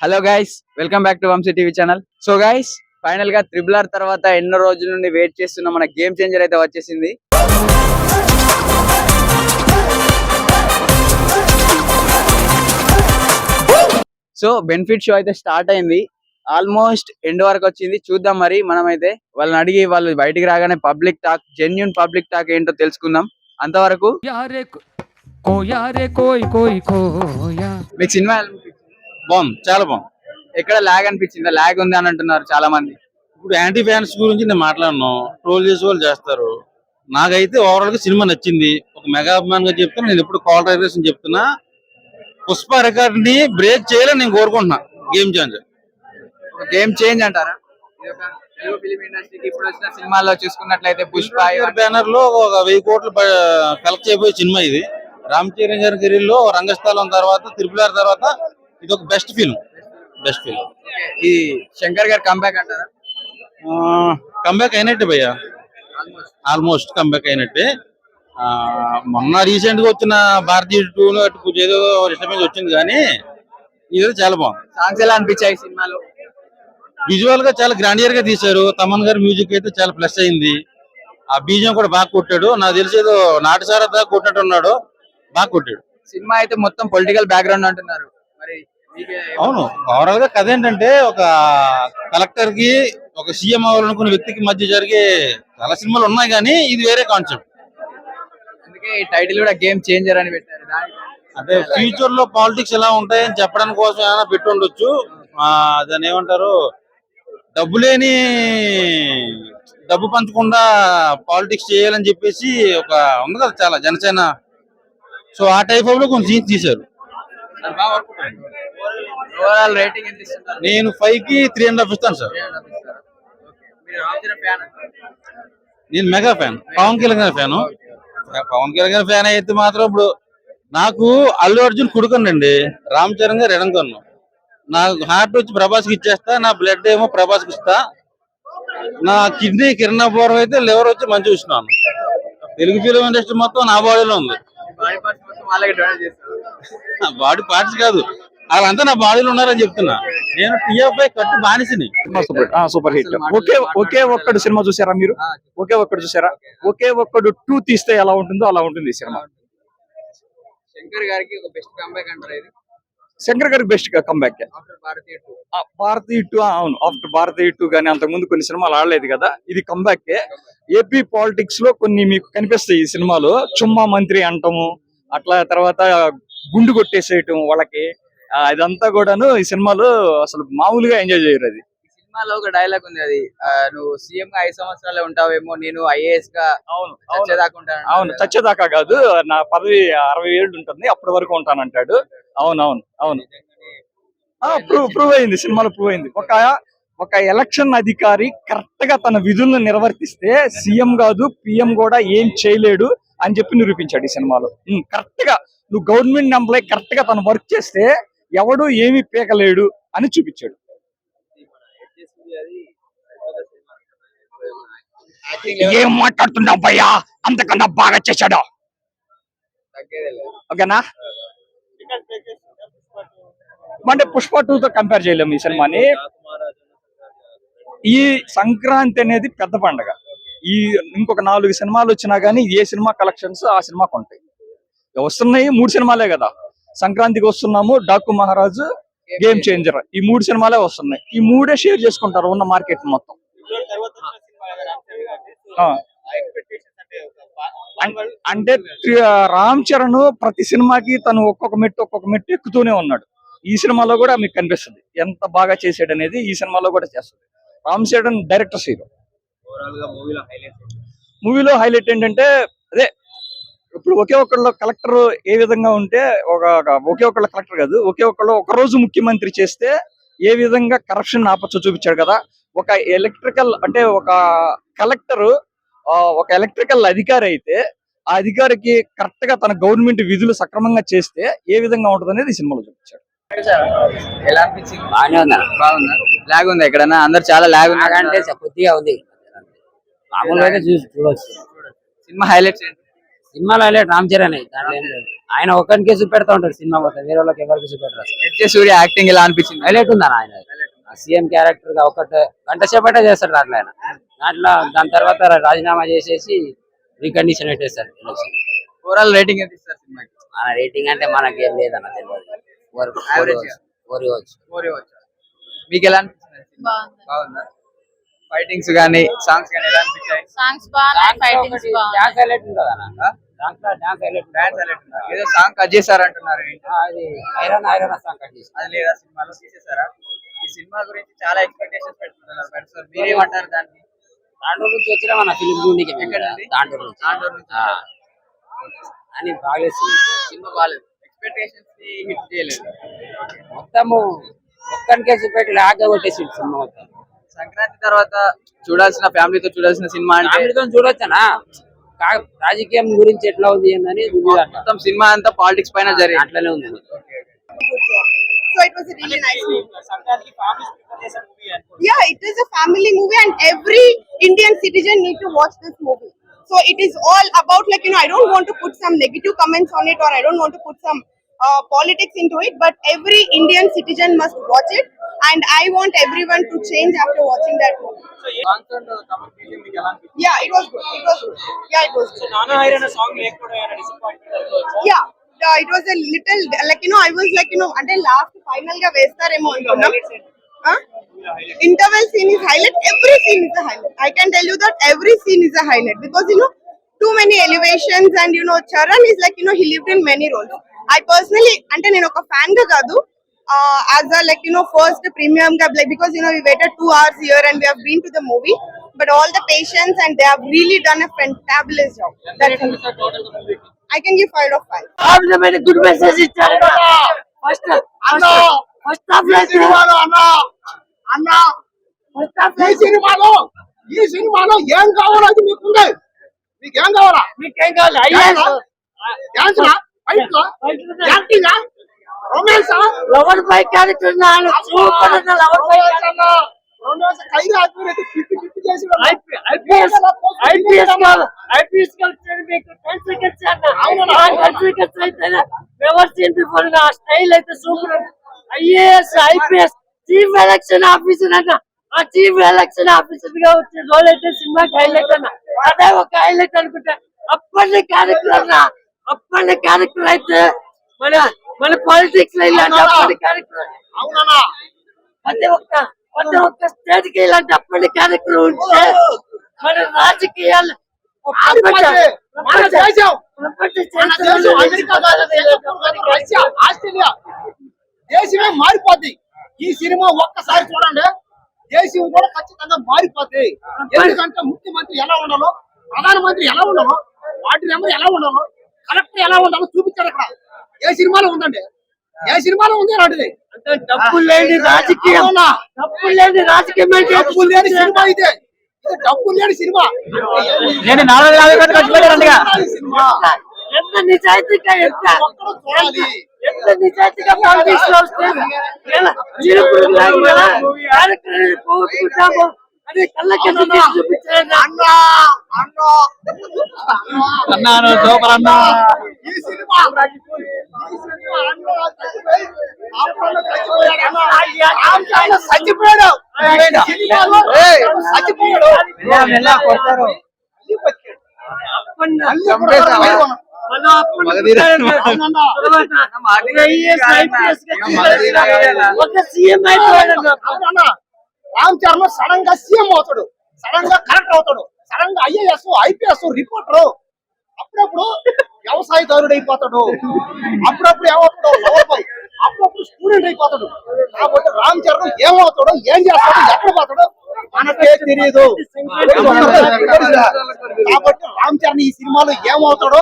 Hello guys welcome back to Vamshi TV channel so guys ఫైనల్గా triple R తర్వాత ఎన్నో రోజుల నుండి వెయిట్ చేస్తున్న మన గేమ్ చేంజర్ అయితే వచ్చేసింది. సో బెనిఫిట్ షో అయితే స్టార్ట్ అయింది. ఆల్మోస్ట్ ఎండ్ వరకు వచ్చింది. చూద్దాం మరి మనమైతే వాళ్ళని అడిగి వాళ్ళు బయటికి రాగానే public talk genuine public talk ఏంటో తెలుసుకుందాం. అంతవరకు మీకు సినిమా బాగుంది చాలా బాగుంది. ఎక్కడ లాగ్ అనిపించిందా? లాగ్ ఉంది అని అంటున్నారు చాలా మంది ఇప్పుడు యాంటీ ఫ్యాన్స్ గురించి నేను మాట్లాడను. ట్రోల్ చేసే వాళ్ళు చేస్తారు. నాకైతే ఓవరాల్గా సినిమా నచ్చింది. ఒక మెగా అభిమాన్గా చెప్తున్నా నేను ఎప్పుడు కాల్ రైడర్స్ చెప్తున్నా. పుష్ప రికార్డ్ని బ్రేక్ చేయాలని నేను కోరుకుంటున్నా. గేమ్ చేంజర్ గేమ్ చేంజ్ అంటారా? తెలుగు ఫిలిం ఇండస్ట్రీకి ఇప్పుడు వచ్చిన సినిమాల్లో చూసుకున్నట్లయితే పుష్ప బ్యానర్లో ఒక వెయ్యి కోట్లు కలెక్ట్ చేయబోయే సినిమా ఇది. రామ్ చరణ్ గారి కెరీర్లో రంగస్థలం తర్వాత త్రిపుల్ తర్వాత ఇది ఒక బెస్ట్ ఫిల్మ్ బెస్ట్ ఫిల్మ్ ఈ శంకర్ గారు కంబ్యాక్ అంటారా? కంబ్యాక్ అయినట్టే భయ్యా. ఆల్మోస్ట్ కంబ్యాక్ అయినట్టే. ఆ, మొన్న రీసెంట్గా వచ్చిన భారతీయ టూ ఏదో డిస్టర్బెన్స్ వచ్చింది కానీ ఇది చాలా బాగుంది. సాంగ్స్ ఎలా అనిపించాయి సినిమాలో? విజువల్గా చాలా గ్రాండియర్గా తీశారు. తమన్ గారి మ్యూజిక్ అయితే చాలా ప్లస్ అయింది. ఆ బీజం కూడా బాగా కొట్టాడు. నాకు తెలిసి ఏదో నాటుసారా దాకా కొట్టినట్టు ఉన్నాడు బాగా కొట్టాడు. సినిమా అయితే మొత్తం పొలిటికల్ బ్యాక్గ్రౌండ్ అంటున్నారు. అవును. ఓవరాల్గా కథ ఏంటంటే ఒక కలెక్టర్కి ఒక సీఎం అవ్వాలనుకున్న వ్యక్తికి మధ్య జరిగే చాలా సినిమాలు ఉన్నాయి కానీ ఇది వేరే కాన్సెప్ట్ అందుకే ఈ టైటిల్ కూడా గేమ్ చేంజర్ అని పెట్టారు. అంటే ఫ్యూచర్లో పాలిటిక్స్ ఎలా ఉంటాయని చెప్పడానికి కోసం ఏమైనా పెట్టి ఉండొచ్చు. ఆ, దాన్ని ఏమంటారు? డబ్బు లేని డబ్బు పంచకుండా పాలిటిక్స్ చేయాలని చెప్పేసి ఒక ఉంది కదా చాలా జనసేన. సో ఆ టైప్లో కొంచెం సీన్స్ తీశారు. ఓవరాల్ రేటింగ్ ఎంత ఇస్తున్నారు? నేను ఫైవ్కి త్రీ అండ్ హాఫ్ ఇస్తాను సార్. మీరు రాజుల ఫ్యాన్? నేను మెగా ఫ్యాన్. పవన్ కళ్యాణ్ గారి ఫ్యాన్. పవన్ కళ్యాణ్ గారి ఫ్యాన్ అయితే మాత్రం ఇప్పుడు నాకు అల్లు అర్జున్ కుడుకనండి. రామ్ చరణ్ గారు ఎడం కన్ను నా హార్ట్ వచ్చి ప్రభాస్కి ఇచ్చేస్తా నా బ్లడ్ ఏమో ప్రభాస్కి ఇస్తా. నా కిడ్నీ కిరణాపురం అయితే లివర్ వచ్చి మంచి చూసినాను తెలుగు ఫిలిం ఇండస్ట్రీ మొత్తం నా బాడీలో ఉంది. బాడీ పార్ట్స్ కాదు. వాళ్ళంతా నా బాడీలో ఉన్నారని చెప్తున్నా. నేను టీఎఫ్ఐ కట్టు బానిసని. సూపర్ ఆ, సూపర్ హిట్. ఒకే ఒకే ఒక్కడు సినిమా చూసారా మీరు? ఒకే ఒక్కడు చూసారా? ఒకే ఒక్కడు టూ తీస్తే ఎలా ఉంటుందో అలా ఉంటుంది ఈ సినిమా. శంకర్ గారికి ఒక బెస్ట్ కంబ్యాక్ అంటారు ఇది? శంకర్ గారికి best comeback after Bharatiya two. Bharatiya two అవును. ఆఫ్టర్ భారతీయ టూ గానీ అంతకు ముందు కొన్ని సినిమాలు ఆడలేదు కదా. ఇది కంబ్యాక్ ఏపీ పాలిటిక్స్లో కొన్ని మీకు కనిపిస్తాయి ఈ సినిమాలో. చుమ్మా మంత్రి అంటము అట్లా తర్వాత గుండు కొట్టేసేయటం వాళ్ళకి. ఇదంతా కూడాను ఈ సినిమాలో అసలు మామూలుగా ఎంజాయ్ చేయరు అది. సినిమాలో ఒక డైలాగ్ ఉంది అది. నువ్వు సీఎం గా ఐదు సంవత్సరాలే ఉంటావేమో నేను ఐఏఎస్గా అవును చచ్చేదాకా ఉంటాను అవును చచ్చేదాకా కాదు నా పదవి అరవై ఏళ్ళు ఉంటుంది అప్పటి వరకు ఉంటానంటాడు. అవును అవును అవును. ప్రూవ్ ప్రూవ్ అయింది సినిమాలో ప్రూవ్ అయింది. ఒక ఒక ఎలక్షన్ అధికారి కరెక్ట్గా తన విధులను నిర్వర్తిస్తే సీఎం కాదు పిఎం కూడా ఏం చేయలేడు అని చెప్పి నిరూపించాడు ఈ సినిమాలో. కరెక్ట్గా నువ్వు గవర్నమెంట్ ఎంప్లాయ్ కరెక్ట్గా తను వర్క్ చేస్తే ఎవడు ఏమీ పీకలేడు అని చూపించాడు. ఏం మాట్లాడుతున్నావు భయ్యా? అంతకన్నా బాగా చేశాడు? ఓకేనా? అంటే పుష్ప టూ తో కంపేర్ చేయలేము ఈ సినిమాని. ఈ సంక్రాంతి అనేది పెద్ద పండగ. ఈ ఇంకొక నాలుగు సినిమాలు వచ్చినా గానీ ఏ సినిమా కలెక్షన్స్ ఆ సినిమాకు ఉంటాయి. వస్తున్నాయి. మూడు సినిమాలే కదా. సంక్రాంతికి వస్తున్నాము డాకు మహారాజు గేమ్ చేంజర్ ఈ మూడు సినిమాలే వస్తున్నాయి. ఈ మూడే షేర్ చేసుకుంటారు ఉన్న మార్కెట్ మొత్తం. అంటే రామ్ చరణ్ ప్రతి సినిమాకి తను ఒక్కొక్క మెట్టు ఒక్కొక్క మెట్టు ఎక్కుతూనే ఉన్నాడు. ఈ సినిమాలో కూడా మీకు కనిపిస్తుంది. ఎంత బాగా చేసాడు అనేది ఈ సినిమాలో కూడా చేస్తుంది. రామ్ చరణ్ డైరెక్టర్ హీరో మూవీలో హైలైట్ ఏంటంటే ఇప్పుడు ఒకే ఒక్కళ్ళు కలెక్టర్ ఏ విధంగా ఉంటే ఒక ఒక- ఒకే ఒక్కళ్ళ కలెక్టర్ కాదు ఒకే ఒక్కళ్ళు ఒక రోజు ముఖ్యమంత్రి చేస్తే ఏ విధంగా కరప్షన్ ఆపచ్చో చూపించాడు కదా. ఒక ఎలక్ట్రికల్ అంటే ఒక కలెక్టర్ ఒక ఎలక్ట్రికల్ అధికారి అయితే ఆ అధికారికి కరెక్ట్గా తన గవర్నమెంట్ విధులు సక్రమంగా చేస్తే ఏ విధంగా ఉంటుంది అనేది ఈ సినిమాలో చూపించాడు. ఎలా అనిపించింది? బాగానే ఉందా? బాగుందా? లాగ్ ఉంది ఎక్కడన్నా? అందరు చాలా లాగ్ ఉంది కొద్దిగా ఉంది. మామూలుగా చూసి చూడొచ్చు. సినిమా హైలైట్స్ ఏంటి? సినిమాలో హైలైట్ రామ్ చరణ్. లేదు ఆయన ఒక్కరికే చూపెడతా ఉంటాడు సినిమా మొత్తం వేరే వాళ్ళకి ఎవరికి చూపెట్టరు సూర్య యాక్టింగ్ ఎలా అనిపించింది? హైలైట్ ఉందా ఆయన సీఎం క్యారెక్టర్గా ఒకటే గంట సేపటే చేస్తాడు దాంట్లో ఆయన. దాంట్లో దాని తర్వాత రాజీనామా చేసేసి రీకండిషన్ పెట్టేస్తారు ఎలక్షన్. ఓవరాల్ రేటింగ్ ఎంత ఇస్తారు సినిమాకి? మన రేటింగ్ అంటే మనకి ఏం లేదన్న తెలియదు. మీకు ఎలా? బాగుందా. ఫైటింగ్స్ గానీ సాంగ్స్ గానీ ఎలా అనిపించాయి? సాంగ్స్ బాగున్నాయి ఫైటింగ్స్ బాగున్నాయి. ఏదో సాంగ్ కట్ చేశారంటున్నారు ఏంటి? అది ఐరన్ ఐరన్ సాంగ్ కట్ చేసి అది లేదా సినిమాలో తీసేసారా ఈ సినిమా గురించి చాలా ఎక్స్పెక్టేషన్స్ పెట్టుకుంటున్నారు పెడతారు మీరేమంటారు దాన్ని? దాంట్లో నుంచి వచ్చినా మన ఫిలిం నుండి? దాంట్లో నుంచి. దాంట్లో నుంచి. అని బాగలేదు సినిమా. బాగాలేదు. ఎక్స్పెక్టేషన్స్ హిట్ చేయలేదు. మొత్తము ఒక్కరికే చూపెట్టి లాగా కొట్టేసి సినిమా మొత్తం. సంక్రాంతి తర్వాత చూడాల్సిన ఫ్యామిలీతో చూడాల్సిన సినిమా అంటే చూడొచ్చనా? రాజకీయం గురించి ఎట్లా ఉంది ఏందని. మొత్తం సినిమా అంతా పాలిటిక్స్ పైన జరిగింది అట్లనే ఉంది. So it was a really nice movie. Yeah, it is a family movie, and every Indian citizen need to watch this movie. So it is all about like you know, I don't want to put some negative comments on it, or I don't want to put some uh, politics into it. But every Indian citizen must watch it, and I want everyone to change after watching that movie. Yeah, it was good. It was good. Yeah, it was good. Yeah. Yeah, it was a little like you know I was like you know అంటే last ఫైనల్గా వేస్తారేమో అనుకున్నాం interval scene is highlight every scene is highlight I can tell you that every scene is highlight because you know too many elevations and you know Charan is like you know he lived in many roles I personally అంటే నేను ఒక ఫ్యాన్గా కాదు as a like you know first premium గా like because you know we waited two hours here and we have been to the movie but all the patience and they have really done a fantabulous job that I can give five of five. Good message ఇచ్చారు first first హాఫ్లో ఈ సినిమాలో ఈ సినిమాలో ఏం కావాలో అది మీకు ఏం కావాలా మీకేం కావాలి dance fight acting romance lover boy character super lover boy romance ఖైరు ఆద్మీ అయితే పిట్టి పిట్టి చేసి ఐపీఎస్ ఐపీఎస్ ఐపీఎస్ కలిసి మీకు టెన్ సెకండ్స్ అన్న. టెన్ సెకండ్స్ అయితే ఎవర్ సీన్ బిఫోర్ ఆ స్టైల్ అయితే super IAS IPS chief election officer అన్న. ఆ చీఫ్ ఎలక్షన్ ఆఫీసర్గా వచ్చే రోల్ అయితే సినిమాకి హైలైట్ అన్న. అదే ఒక హైలైట్ అనుకుంటా. అప్పటి క్యారెక్టర్ అన్న. అప్పటి క్యారెక్టర్ అయితే మన మన పాలిటిక్స్లో ఇలాంటి అప్పటి క్యారెక్టర్ అవునన్నా ప్రతి ఒక్క ప్రతి ఒక్క స్టేట్కి ఇలాంటి అప్పటి క్యారెక్టర్ ఉంటే మన రాజకీయాలు ఆస్ట్రేలియా. దేశమే మారిపోద్ది. ఈ సినిమా ఒక్కసారి చూడండి. దేశం కూడా ఖచ్చితంగా మారిపోద్ది. ఎందుకంటే ముఖ్యమంత్రి ఎలా ఉండాలో ప్రధానమంత్రి ఎలా ఉండాలో వాటి నెంబర్ ఎలా ఉండాలో కలెక్టర్ ఎలా ఉండాలో చూపించారు అక్కడ ఏ సినిమాలో ఉందండి? ఏ సినిమాలో ఉంది అలాంటిది డబ్బు లేని రాజకీయం. అవునా? డబ్బు లేని రాజకీయం అంటే డబ్బు లేని సినిమా ఇదే? ఇది. డబ్బు లేని సినిమా. నేను నాలుగు యాభై కోట్లు ఖర్చు సినిమా. ఎంత నిజాయితీగా ఎంత? ఎంత నిజాయితీగా లో వస్తే పోగొట్టుకుంటాము. అని కళ్ళకి చూపించారు? అన్నా. అన్నా. అన్నాను సూపర్ అన్నా. ఈ సినిమా. చచ్చిపోయాడు. చచ్చిపోయాడు. కొడతారు. ఒక సీఎం అయిపోయాడు. రామ్ చరణ్ సడన్గా సీఎం అవుతాడు. సడన్గా కలెక్టర్ అవుతాడు. సడన్గా ఐఏఎస్ ఐపీఎస్ రిపోర్టర్. అప్పుడప్పుడు వ్యవసాయదారుడు అయిపోతాడు. అప్పుడప్పుడు ఏమవుతాడు? Lover boy. అప్పుడప్పుడు స్టూడెంట్ అయిపోతాడు. కాబట్టి రామ్ చరణ్ ఏమవుతాడు ఏం చేస్తాడు ఎక్కడ పోతాడో మనకే తెలియదు కాబట్టి రామ్ చరణ్ ఈ సినిమాలో ఏమవుతాడో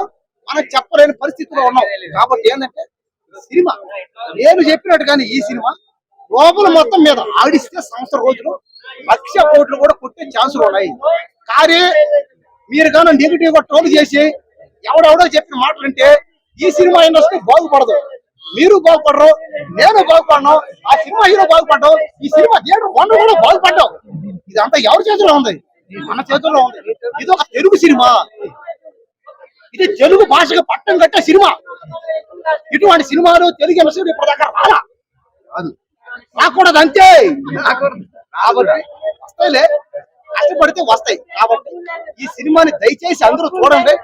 మనం చెప్పలేని పరిస్థితిలో ఉన్నాం. కాబట్టి ఏంటంటే సినిమా. నేను చెప్పినట్టు కానీ ఈ సినిమా గ్లోబల్ మొత్తం మీద ఆడిస్తే సంవత్సరం రోజులు లక్ష కోట్లు కూడా కొట్టే ఛాన్సులు ఉన్నాయి. కానీ మీరు కానీ నెగిటివ్గా ట్రోల్ చేసి ఎవడెవడో చెప్పిన మాటలు వింటే ఈ సినిమా ఇండస్ట్రీ బాగుపడదు. మీరు బాగుపడరు నేను బాగుపడను ఆ సినిమా హీరో బాగుపడ్డావు ఈ సినిమా థియేటర్ వన్ కూడా బాగుపడ్డావు. ఇదంతా ఎవరి చేతిలో ఉంది? మన చేతుల్లో ఉంది. ఇది ఒక తెలుగు సినిమా. ఇది తెలుగు భాషకు పట్టం కట్టే సినిమా. ఇటువంటి సినిమాలు తెలుగు ఇండస్ట్రీ ఇప్పటిదాకా రాలా. అది రాకూడదు అంతే. వస్తాయిలే. కష్టపడితే వస్తాయి. కాబట్టి ఈ సినిమాని దయచేసి అందరూ చూడండి.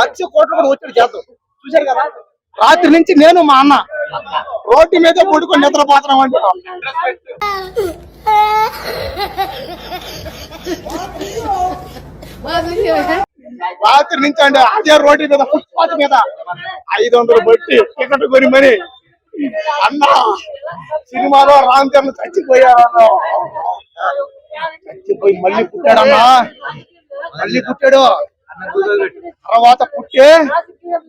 లక్ష కోట్లు కూడా వచ్చాడు చేద్దాం. చూశారు కదా? రాత్రి నుంచి నేను మా అన్న రోడ్డు మీద పడుకొని నిద్రపోతున్నాం అంటే రాత్రి నుంచి అండి అదే రోడ్డు మీద ఫుట్పాత్ మీద ఐదు వందలు బట్టి టికెట్ కొని మరి అన్న సినిమాలో రామ్ చరణ్ చచ్చిపోయాడు చచ్చిపోయి మళ్ళీ పుట్టాడమ్మా మళ్ళీ పుట్టాడు. తర్వాత పుట్టే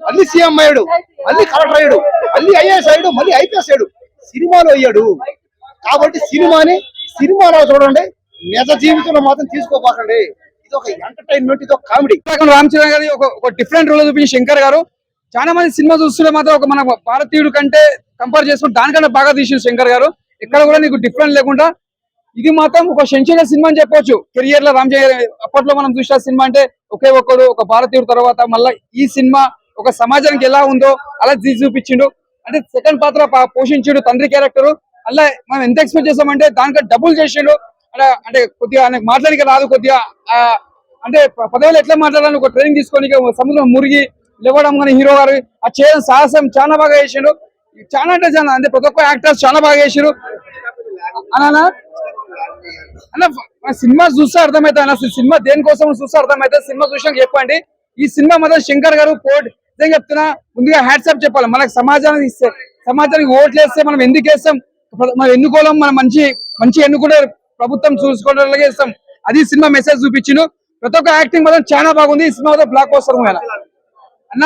మళ్ళీ సీఎం అయ్యాడు మళ్ళీ కలెక్టర్ అయ్యాడు మళ్ళీ ఐఏఎస్ అయ్యాడు మళ్ళీ ఐపీఎస్ అయ్యాడు. సినిమాలో అయ్యాడు. కాబట్టి సినిమాని సినిమాలో చూడండి నిజ జీవితంలో మాత్రం తీసుకోపోకండి ఇది ఒక ఎంటర్టైన్మెంట్ ఇది ఒక కామెడీ రామ్ చరణ్ గారి ఒక ఒక డిఫరెంట్ రోల్ చూపించి శంకర్ గారు. చాలా మంది సినిమా చూస్తుంటే మాత్రం ఒక మన భారతీయుడు కంటే కంపేర్ చేసుకుంటే దానికన్నా బాగా తీసిండు శంకర్ గారు. ఎక్కడ కూడా నీకు డిఫరెంట్ లేకుండా ఇది మాత్రం ఒక సెంచరీ సినిమా అని చెప్పొచ్చు. కెరియర్లో రామ్ అప్పట్లో మనం చూసిన సినిమా అంటే ఒకే ఒక్కడు ఒక భారతీయుడు తర్వాత మళ్ళీ ఈ సినిమా ఒక సమాజానికి ఎలా ఉందో అలా తీసి చూపించిండు. అంటే సెకండ్ పాత్ర పోషించిండు తండ్రి క్యారెక్టర్ అలా మనం ఎంత ఎక్స్పెక్ట్ చేసామంటే దానికంటే డబుల్ చేసిండు. అంటే అంటే కొద్దిగా ఆయనకు మాట్లాడిక రాదు కొద్దిగా అంటే ప- పదవులు ఎట్లా మాట్లాడాలని ఒక ట్రైనింగ్ తీసుకొని సముద్రం మురిగి లేవడం కానీ హీరో గారు ఆ చేయడం సాహసం చాలా బాగా చేసిండు. చాలా అంటే చాలా అంటే ప్రతి ఒక్క యాక్టర్స్ చాలా బాగా చేసిండు అన్నా? అన్న సినిమా చూస్తే అర్థమైతే అన్న సినిమా దేనికోసం చూస్తే అర్థమైతే సినిమా చూసాక చెప్పండి. ఈ సినిమా మాత్రం శంకర్ గారు కోట్ నిజంగా చెప్తున్నా ముందుగా హ్యాట్సాప్ చెప్పాలి. మనకు సమాజానికి ఇస్తే సమాజానికి ఓట్లు వేస్తే మనం ఎందుకు వేస్తాం? మనం ఎన్నుకోలేం మనం మంచి మంచి ఎన్నుకునే ప్రభుత్వం చూసుకోవడానికి ఇస్తాం అది సినిమా మెసేజ్ చూపించిండు. ప్రతి ఒక్క యాక్టింగ్ మాత్రం చాలా బాగుంది. ఈ సినిమా మాత్రం బ్లాక్ వస్తారు అన్న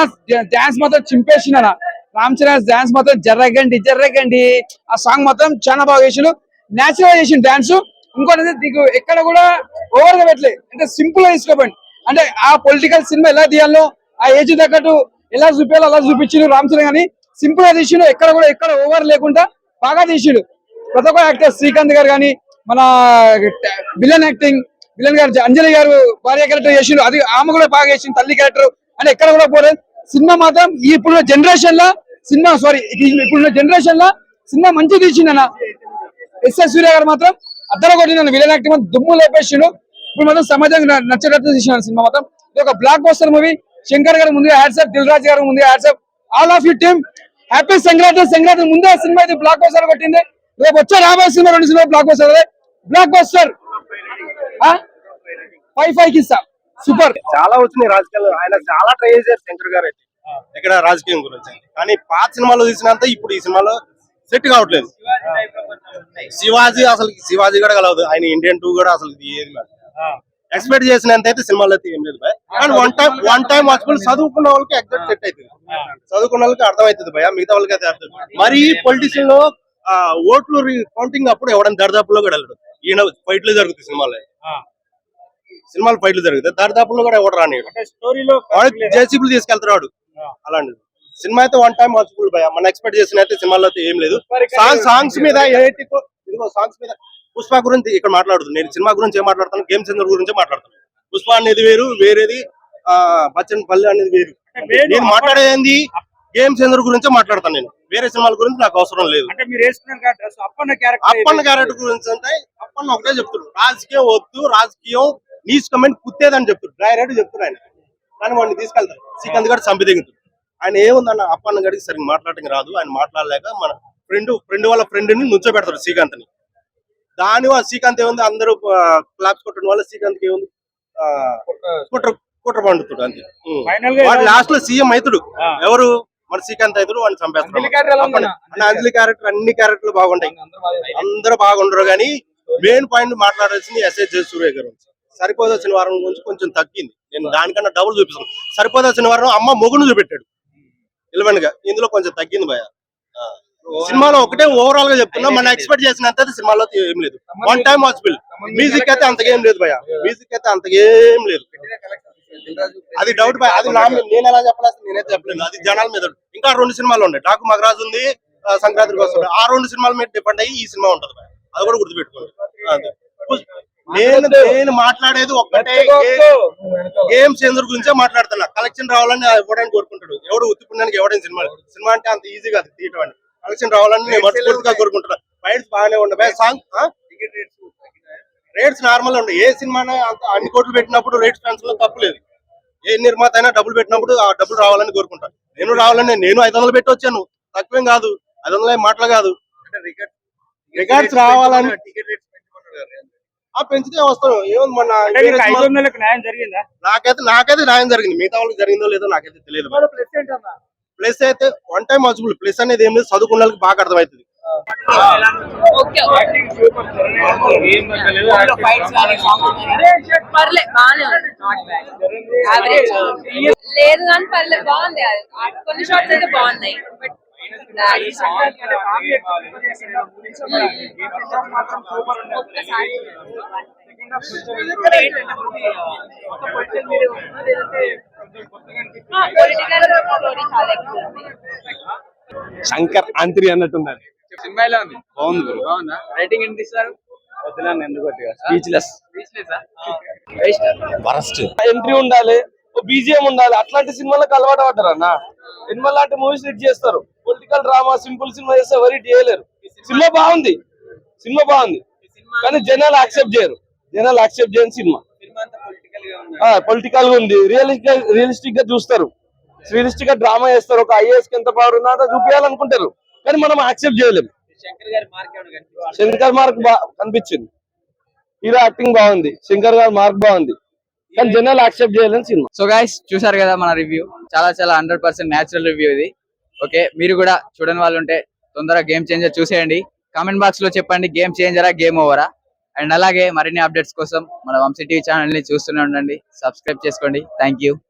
డాన్స్ మాత్రం చింపేసిన అన్న. రామ్ చరణ్ డాన్స్ మాత్రం జర్రగండి జర్రగండి. ఆ సాంగ్ మాత్రం చాలా బాగా చేసిండు. నేచురల్ చేసిన డాన్స్ ఇంకోటి నీకు ఎక్కడ కూడా ఓవర్ పెట్టలేదు. అంటే సింపుల్గా తీసుకోపోయింది అంటే ఆ పొలిటికల్ సినిమా ఎలా తీయాలో ఆ ఏజ్ తగ్గట్టు ఎలా చూపించాలో అలా చూపించిండు రామ్ చరణ్ కానీ సింపుల్గా తీసిండు ఎక్కడ కూడా ఎక్కడ ఓవర్ లేకుండా బాగా తీసిండు. ప్రతి ఒక్క యాక్టర్ శ్రీకాంత్ గారు కానీ మన విలన్ యాక్టింగ్ విలన్ గారు అంజలి గారు భార్య క్యారెక్టర్ చేసిండు. అది ఆమె కూడా బాగా చేసింది తల్లి క్యారెక్టర్ అని ఎక్కడ కూడా పోలేదు. సినిమా మాత్రం ఇప్పుడు జనరేషన్లో సినిమా సారీ ఇప్పుడున్న జనరేషన్లో సినిమా మంచి తీసిండన్న. ఎస్ఎస్ సూర్య గారు మాత్రం అద్దర కొట్టిన విలన్ యాక్టింగ్ దుమ్ము లేపేసిండు. ఇప్పుడు మాత్రం సమాజానికి న- నచ్చేటట్టు తీసిన సినిమా మాత్రం. ఇది ఒక బ్లాక్ బస్టర్ మూవీ శంకర్ గారు ముందుగా హ్యాట్సాప్ దిల్ రాజు గారు ముందుగా hats off all of you team happy Sankranti. Sankranti ముందే సినిమా ఇది బ్లాక్ బస్టర్ కొట్టింది. రేపు వచ్చే రాబోయే సినిమా రెండు cinema blockbuster blockbuster five ఫైవ్కి ఇస్తా. సూపర్ చాలా వచ్చినాయి రాజకీయాలు. ఆయన చాలా ట్రై చేశారు శంకర్ గారు అయితే. ఇక్కడ రాజకీయం గురించి కానీ పాత సినిమాలో తీసినంత ఇప్పుడు ఈ సినిమాలో సెట్ కావట్లేదు. శివాజీ అసలు శివాజీ కూడా కలవదు. ఆయన ఇండియన్ టూ కూడా అసలు ఏది ఎక్స్పెక్ట్ చేసినంత అయితే సినిమాలో అయితే ఏం లేదు భయ కానీ one time one time watchful చదువుకున్న వాళ్ళకి ఎగ్జాక్ట్ సెట్ అవుతుంది చదువుకున్న వాళ్ళకి అర్థమవుతుంది భయ మిగతా వాళ్ళకి అయితే అర్థం మరి పొలిటిషియన్లో ఓట్లు కౌంటింగ్ అప్పుడు ఎవడని దర్దాపుల్లో కూడా వెళ్ళడు. ఈయన ఫైట్లు జరుగుతాయి సినిమాలో సినిమాలు ఫైట్లు జరుగుతాయి. దర్దాపుల్లో కూడా ఎవడు వాడు జేసీబీలు తీసుకెళ్తాడు వాడు. అలాంటిది. సినిమా అయితే వన్ టైం వాచబుల్ భయ మన ఎక్స్పెక్ట్ చేసిన అయితే సినిమాలో అయితే ఏం లేదు. సాంగ్ సాంగ్స్ మీద ఇదిగో సాంగ్స్ మీద పుష్ప గురించి ఇక్కడ మాట్లాడుతుంది. నేను సినిమా గురించి ఏం మాట్లాడతాను? గేమ్ చంద్ర గురించి మాట్లాడతాను. పుష్ప అనేది వేరు వేరేది ఆ బచ్చన్ పల్లె అనేది వేరు. నేను మాట్లాడేది గేమ్ చంద్ర గురించే మాట్లాడతాను నేను. వేరే సినిమాల గురించి నాకు అవసరం లేదు. అప్పన్న క్యారెక్టర్ గురించి అంటే అప్పన్న ఒకటే చెప్తున్నారు రాజకీయం వద్దు రాజకీయం నీచ్ కమెంట్ కుత్తేదని చెప్తున్నారు డైరెక్ట్ చెప్తున్నారు ఆయన. కానీ వాడిని తీసుకెళ్తారు. శ్రీకాంత్ గారు చంపి దిగుతారు. ఆయన ఏముందన్న అప్పన్న గడికి సరిగ్గా మాట్లాడటం రాదు. ఆయన మాట్లాడలేక మన ఫ్రెండ్ ఫ్రెండ్ వాళ్ళ ఫ్రెండ్ని నుంచోబెడతారు శ్రీకాంత్ని దాని వల్ల శ్రీకాంత్ ఏముంది? అందరూ క్లాప్స్ కొట్టడం వల్ల శ్రీకాంత్ ఏముంది? కుట్ర కుట్ర పండుతాడు అంతే. వాడు లాస్ట్లో సీఎం అవుతాడు. ఎవరు? మన శ్రీకాంత్ అవుతాడు వాడిని చంపేస్తాడు. అంజలి క్యారెక్టర్ అన్ని క్యారెక్టర్లు బాగుంటాయి. అందరూ బాగుండరు కానీ మెయిన్ పాయింట్ మాట్లాడాల్సింది ఎస్ఎస్ జయ సూర్య గారు. సరిపోదాల్సిన వారం గురించి కొంచెం తగ్గింది. నేను దానికన్నా డబుల్ చూపిస్తాను సరిపోదాల్సిన వారం అమ్మ మొగును చూపెట్టాడు. ఎలివెన్గా. ఇందులో కొంచెం తగ్గింది భయ. సినిమాలో ఒకటే ఓవరాల్గా చెప్తున్నా మనం ఎక్స్పెక్ట్ చేసినంత సినిమాలో ఏం లేదు. వన్ టైం వాచబుల్ మ్యూజిక్ అయితే అంతగేం లేదు భయ మ్యూజిక్ అయితే అంతగేం లేదు. అది డౌట్ భయ అది నేను ఎలా చెప్పలేదు నేనైతే చెప్పలేదు అది జనాల మీద ఇంకా రెండు సినిమాలు ఉన్నాయి. డాకు మగరాజు ఉంది ఆ, సంక్రాంతికి వస్తుంది ఆ రెండు సినిమాల మీద డిపెండ్ అయ్యి ఈ సినిమా ఉంటది అది కూడా గుర్తుపెట్టుకోండి. నేను నేను మాట్లాడేది ఒక్కటే గేమ్ చేంజర్ గురించే మాట్లాడుతున్నా. కలెక్షన్ రావాలని ఇవ్వడానికి కోరుకుంటాడు. ఎవడు ఉత్తిపుణ్యానికి ఎవడని సినిమా సినిమా అంటే అంత ఈజీ కాదు తీయటం అని కలెక్షన్ రావాలని నేను మనస్ఫూర్తిగా కోరుకుంటున్నా. ఫైట్స్ బాగానే ఉండే సాంగ్ రేట్స్ నార్మల్ ఉండే. ఏ సినిమా అన్ని కోట్లు పెట్టినప్పుడు రేట్స్ ట్రాన్స్ఫర్లో తప్పు లేదు. ఏ నిర్మాత అయినా డబ్బులు పెట్టినప్పుడు ఆ డబ్బులు రావాలని కోరుకుంటాను నేను రావాలని నేను ఐదు వందలు పెట్టి వచ్చాను. తక్కువేం కాదు. ఐదు వందలు మాటలు కాదు. రికార్డ్స్ రావాలని ఆ పెంచితే వస్తాను ఏముంది వందలకు న్యాయం జరిగిందా? నాకైతే నాకైతే న్యాయం జరిగింది. మిగతా వాళ్ళకి జరిగిందో లేదో నాకైతే తెలియదు. ప్లస్ అయితే వన్ టైం వాచబుల్ ప్లస్ అనేది ఏం లేదు. చదువుకున్న వాళ్ళకి బాగా అర్థమవుతుంది. లేదు కానీ పర్లేదు బాగుంది. కొన్ని షార్ట్స్ అయితే బాగున్నాయి. బట్ శంకర్ అంత్రి అన్నట్టున్నారు. సినిమా ఎలా ఉంది. బాగుంది బ్రో బాగుందా? రైటింగ్ ఎంత ఇస్తారు? ఎందుకు స్పీచ్లెస్ వరస్ట్ ఎంట్రీ ఉండాలి. బీజిఎం ఉండాలి. అట్లాంటి సినిమాలకు అలవాటు పడ్డారు అన్న. సినిమా లాంటి మూవీస్ హిట్ చేస్తారు. పొలిటికల్ డ్రామా సింపుల్ సినిమా చేస్తే ఎవరు హిట్ చేయలేరు. సినిమా బాగుంది. సినిమా బాగుంది. కానీ జనాలు యాక్సెప్ట్ చేయరు. జనాలు యాక్సెప్ట్ చేయని సినిమా. పొలిటికల్గా ఉంది. రియలిస్టిక్గా రియలిస్టిక్గా చూస్తారు. రియలిస్టిక్గా డ్రామా చేస్తారు. ఒక ఐఏఎస్కి ఎంత పవర్ ఉందో అంత చూపించాలనుకుంటారు కానీ మనం యాక్సెప్ట్ చేయలేము. శంకర్ మార్క్ బా కనిపించింది. హీరో యాక్టింగ్ బాగుంది. శంకర్ గారి మార్క్ బాగుంది. కానీ జనాలు యాక్సెప్ట్ చేయలేని సినిమా. సో గైస్ చూసారు కదా మన రివ్యూ చాలా చాలా హండ్రెడ్ పర్సెంట్ న్యాచురల్ రివ్యూ ఇది. ఓకే మీరు కూడా చూడని వాళ్ళు ఉంటే తొందరగా గేమ్ చేంజర్ చూసేయండి. కామెంట్ బాక్స్లో చెప్పండి గేమ్ చేంజరా గేమ్ ఓవరా అండ్ అలాగే మరిన్ని అప్డేట్స్ కోసం మన వంశీ టీవీ ఛానల్ని చూస్తూనే ఉండండి. సబ్స్క్రైబ్ చేసుకోండి. Thank you